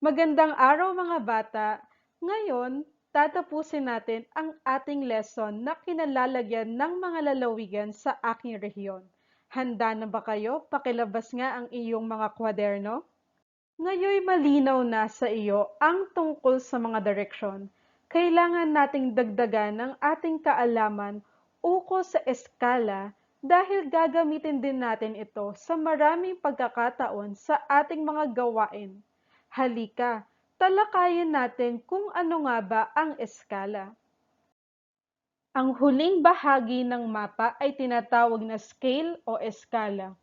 Magandang araw mga bata! Ngayon, tatapusin natin ang ating lesson na kinalalagyan ng mga lalawigan sa aking rehiyon. Handa na ba kayo? Pakilabas nga ang iyong mga kwaderno. Ngayoy malinaw na sa iyo ang tungkol sa mga direksyon. Kailangan nating dagdagan ang ating kaalaman ukol sa eskala dahil gagamitin din natin ito sa maraming pagkakataon sa ating mga gawain. Halika, talakayin natin kung ano nga ba ang eskala. Ang huling bahagi ng mapa ay tinatawag na scale o eskala.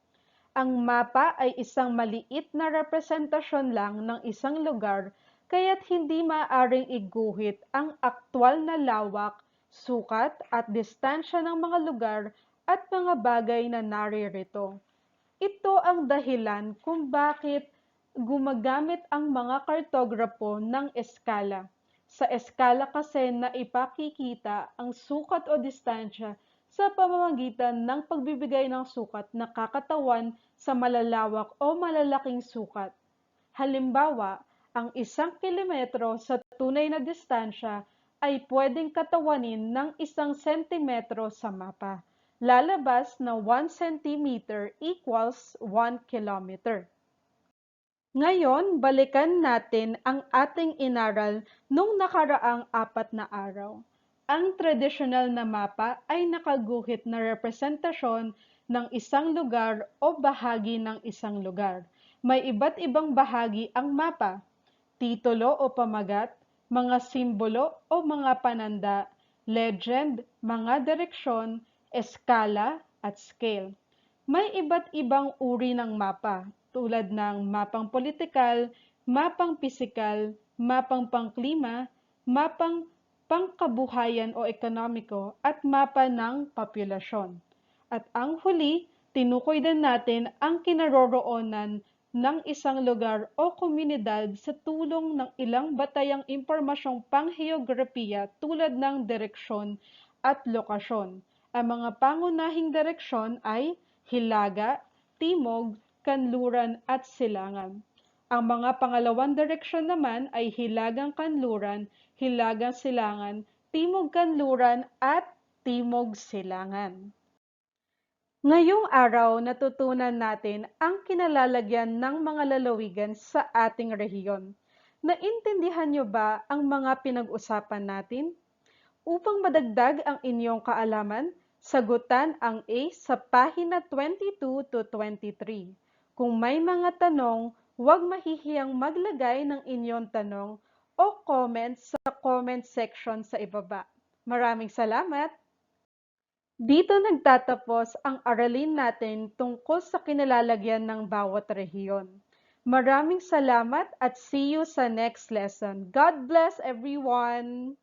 Ang mapa ay isang maliit na representasyon lang ng isang lugar kaya't hindi maaaring iguhit ang aktwal na lawak, sukat at distansya ng mga lugar at mga bagay na naririto. Ito ang dahilan kung bakit gumagamit ang mga kartograpo ng eskala. Sa eskala kasi na ipakikita ang sukat o distansya sa pamamagitan ng pagbibigay ng sukat na kakatawan sa malalawak o malalaking sukat. Halimbawa, ang isang kilometro sa tunay na distansya ay pwedeng katawanin ng isang sentimetro sa mapa. Lalabas na 1 centimeter equals 1 kilometer. Ngayon, balikan natin ang ating inaral nung nakaraang apat na araw. Ang tradisyonal na mapa ay nakaguhit na representasyon ng isang lugar o bahagi ng isang lugar. May iba't ibang bahagi ang mapa, titulo o pamagat, mga simbolo o mga pananda, legend, mga direksyon, eskala, at scale. May iba't ibang uri ng mapa, tulad ng mapang politikal, mapang pisikal, mapang pangklima, mapang pangkabuhayan o ekonomiko, at mapa ng populasyon. At ang huli, tinukoy din natin ang kinaroroonan ng isang lugar o komunidad sa tulong ng ilang batayang impormasyong pangheograpiya tulad ng direksyon at lokasyon. Ang mga pangunahing direksyon ay hilaga, timog, kanluran at silangan. Ang mga pangalawang direksyon naman ay hilagang kanluran, hilagang silangan, timog kanluran at timog silangan. Ngayong araw, natutunan natin ang kinalalagyan ng mga lalawigan sa ating rehiyon. Naintindihan niyo ba ang mga pinag-usapan natin? Upang madagdag ang inyong kaalaman, sagutan ang A sa pahina 22 to 23. Kung may mga tanong, huwag mahihiyang maglagay ng inyong tanong o comments sa comment section sa ibaba. Maraming salamat! Dito nagtatapos ang aralin natin tungkol sa kinalalagyan ng bawat rehiyon. Maraming salamat at see you sa next lesson. God bless everyone!